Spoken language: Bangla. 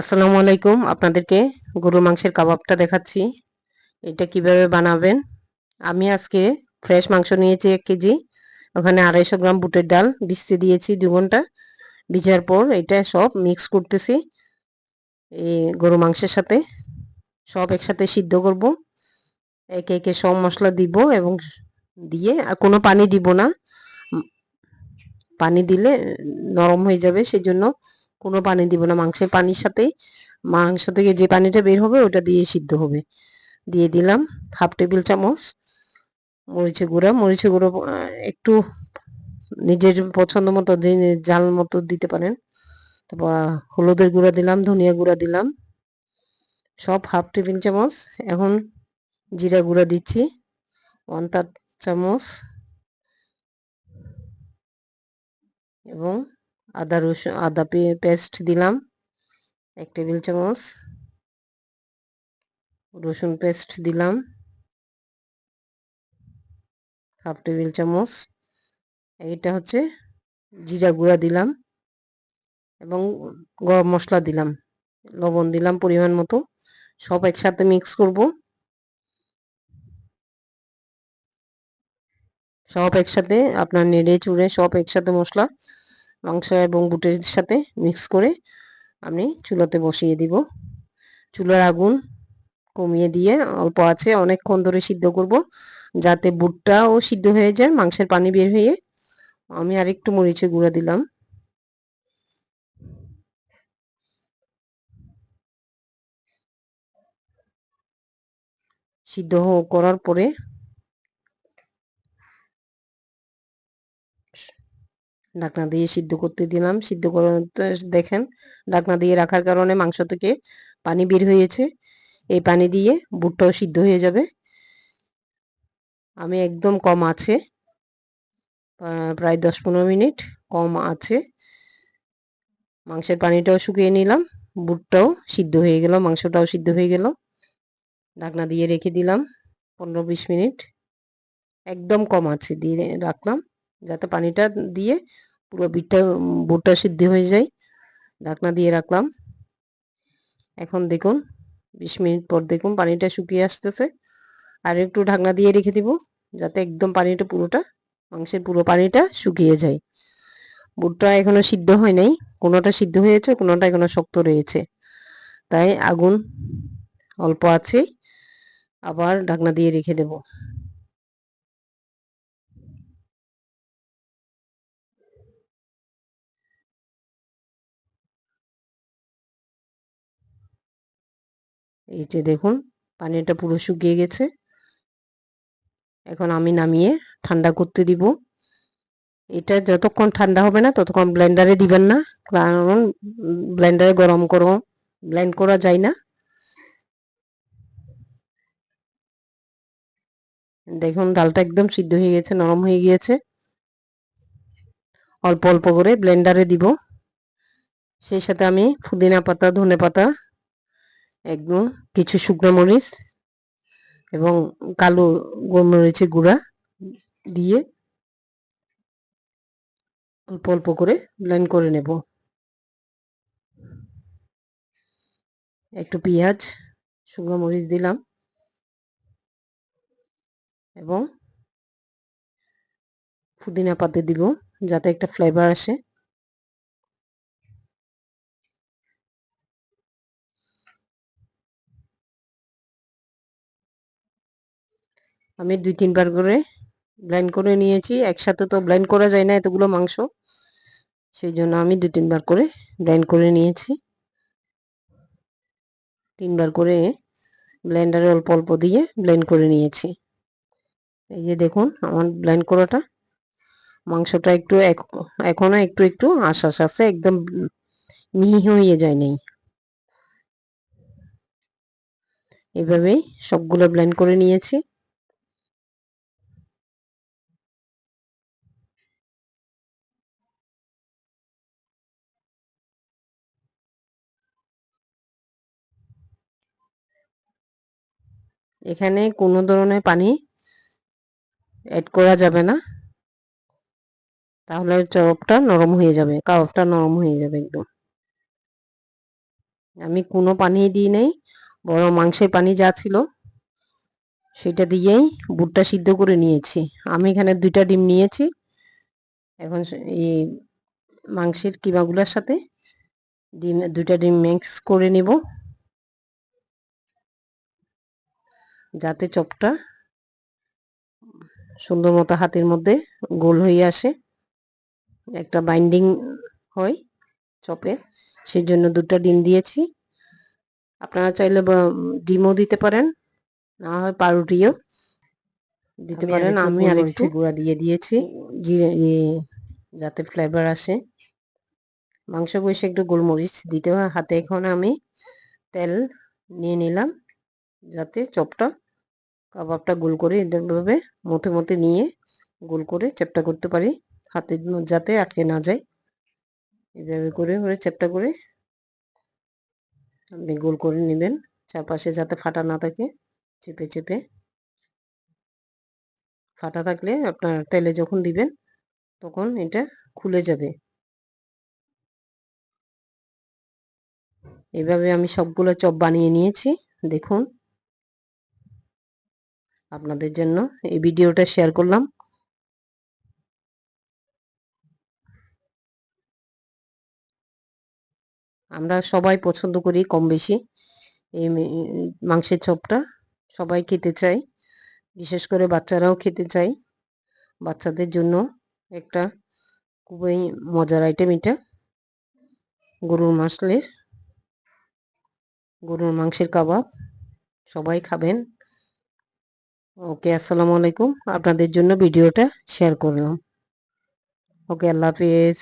আসসালামু আলাইকুম। আপনাদেরকে গরুর মাংসের কাবাবটা দেখাচ্ছি। এটা কীভাবে বানাবেন? আমি আজকে ফ্রেশ মাংস নিয়েছি এক কেজি। ওখানে আড়াইশো গ্রাম বুটের ডাল ভিজতে দিয়েছি দু ঘণ্টা। ভিজার পর এটা সব মিক্স করতেছি এই গরু মাংসের সাথে। সব একসাথে সিদ্ধ করব। একে একে সব মশলা দিব এবং দিয়ে আর কোনো পানি দিব না। পানি দিলে নরম হয়ে যাবে, সেজন্য কোনো পানি দিব না। মাংসের পানির সাথে, মাংস থেকে যে পানিটা বের হবে ওটা দিয়ে সিদ্ধ হবে। দিয়ে দিলাম হাফ টেবিল চামচ মরিচে গুঁড়া। মরিচে গুঁড়ো একটু নিজের পছন্দ মতো যে জাল মতো দিতে পারেন। তারপর হলুদের গুঁড়া দিলাম, ধনিয়া গুঁড়া দিলাম। সব হাফ টেবিল চামচ। এখন জিরা গুঁড়া দিচ্ছি। ওয়ান তার চামচ। এবং আদা রসুন, আদা পেস্ট দিলাম। এক টেবিল চামচ। রসুন পেস্ট দিলাম। হাফ টেবিল চামচ। এটা হচ্ছে জিরা গুঁড়া দিলাম এবং গরম মশলা দিলাম। লবণ দিলাম পরিমাণ মতো। সব একসাথে মিক্স করব। সব একসাথে আপনার নেড়ে চুড়ে সব একসাথে মশলা মাংস এবং বুটের সাথে মিক্স করে আমি চুলোতে বসিয়ে দিব। চুলার আগুন কমিয়ে দিয়ে অল্প আছে, অনেকক্ষণ ধরে সিদ্ধ করব যাতে বুটটাও সিদ্ধ হয়ে যায়, মাংসের পানি বের হয়ে আমি আরেকটু মরিচে গুঁড়া দিলাম। সিদ্ধ করার পরে ঢাকনা দিয়ে সিদ্ধ করতে দিলাম। সিদ্ধ করতে দেখেন, ঢাকনা দিয়ে রাখার কারণে মাংস থেকে পানি বের হয়েছে। এই পানি দিয়ে বুটটাও সিদ্ধ হয়ে যাবে। আমি একদম কম আছে। প্রায় দশ পনেরো মিনিট কম আছে। মাংসের পানিটাও শুকিয়ে নিলাম। বুটটাও সিদ্ধ হয়ে গেল, মাংসটাও সিদ্ধ হয়ে গেল। ঢাকনা দিয়ে রেখে দিলাম পনেরো বিশ মিনিট। একদম কম আছে, দিয়ে রাখলাম। যাতে পানিটা দিয়ে পুরো বিটটা, বুটটা সিদ্ধ হয়ে যায়। ঢাকনা দিয়ে রাখলাম। এখন দেখুন, বিশ মিনিট পর দেখুন পানিটা শুকিয়ে আসতেছে। আর একটু ঢাকনা দিয়ে রেখে দিব, যাতে একদম পানিটা পুরোটা, মাংসের পুরো পানিটা শুকিয়ে যায়। বুটটা এখনও সিদ্ধ হয় নাই। কোনোটা সিদ্ধ হয়েছে, কোনোটা এখনও শক্ত রয়েছে। তাই আগুন অল্প আছে, আবার ঢাকনা দিয়ে রেখে দেব। এই যে দেখুন, পানিটা পুরো শুকিয়ে গেছে। এখন আমি নামিয়ে ঠান্ডা করতে দিব। এটা যতক্ষণ ঠান্ডা হবে না, ততক্ষণ ব্লেন্ডারে দিবেন না। কারণ ব্লেন্ডারে গরম করো ব্লেন্ড করা যায় না। দেখুন, ডালটা একদম সিদ্ধ হয়ে গেছে, নরম হয়ে গিয়েছে। অল্প অল্প করে ব্লেন্ডারে দিব। সেই সাথে আমি পুদিনা পাতা, ধনে পাতা একদম কিছু শুকনো মরিচ এবং কালো গোলমরিচের গুঁড়া দিয়ে অল্প অল্প করে ব্লেন্ড করে নেব। একটু পেঁয়াজ, শুকনো মরিচ দিলাম এবং পুদিনা পাতে দিব যাতে একটা ফ্লেভার আসে। আমি দুই তিনবার করে ব্লেন্ড করে নিয়েছি। একসাথে তো ব্লাইন্ড করা যায় না এতগুলো মাংস। সেই জন্য আমি দুই তিনবার করে ব্লেন্ড করে নিয়েছি। তিনবার করে ব্লেন্ডারে অল্প অল্প দিয়ে ব্লেন্ড করে নিয়েছি। এই যে দেখুন, আমার ব্লেন্ড করাটা মাংসটা একটু এখনও একটু একটু আশ্বাস আছে, একদম মিহি হয়ে যায় নেই। এভাবেই সবগুলো ব্লেন্ড করে নিয়েছি। এখানে কোনো ধরনের পানি অ্যাড করা যাবে না। তাহলে চপটা নরম হয়ে যাবে কাবাবটা নরম হয়ে যাবে একদম। আমি কোনো পানি দিই নাই, বড় মাংসের পানি যা ছিল সেটা দিয়েই বুটটা সিদ্ধ করে নিয়েছি। আমি এখানে দুইটা ডিম নিয়েছি, এখন এই মাংসের কিমাগুলোর সাথে ডিম, দুইটা ডিম মিক্স করে নিব। যাতে চপটা সুন্দর মতো হাতের মধ্যে গোল হয়ে আসে। একটা বাইন্ডিং হয় চপে সেই জন্য দুটো ডিম দিয়েছি। আপনারা চাইলে ডিমও দিতে পারেন না হয় পাউরুটিও দিতে পারেন। আমি আর একটু গুঁড়া দিয়ে দিয়েছি। জিরে যাতে ফ্লেভার আসে। মাংস বসে একটু গোলমরিচ দিতে হয় হাতে এখন আমি তেল নিয়ে নিলাম। যাতে চপটা কাবাবটা গোল করে এভাবে মতে মতে নিয়ে গোল করে চ্যাপটা করতে পারি। হাতে যাতে আটকে না যায়। এভাবে করে করে চ্যাপটা করে আপনি গোল করে নেবেন। চারপাশে যাতে ফাটা না থাকে, চেপে চেপে। ফাটা থাকলে আপনার তেলে যখন দিবেন, তখন এটা খুলে যাবে। এভাবে আমি সবগুলো চপ বানিয়ে নিয়েছি। দেখুন। আপনাদের জন্য এই ভিডিওটা শেয়ার করলাম। আমরা সবাই পছন্দ করি কম বেশি। এই মাংসের চপটা সবাই খেতে চায়। বিশেষ করে বাচ্চারাও খেতে চায়। বাচ্চাদের জন্য একটা খুবই মজার আইটেম এটা। গরুর মাংসের গরুর মাংসের কাবাব সবাই খাবেন। ওকে আসসালামু আলাইকুম। আপনাদের জন্য ভিডিওটা শেয়ার করলাম। ওকে আল্লাহ হাফিজ।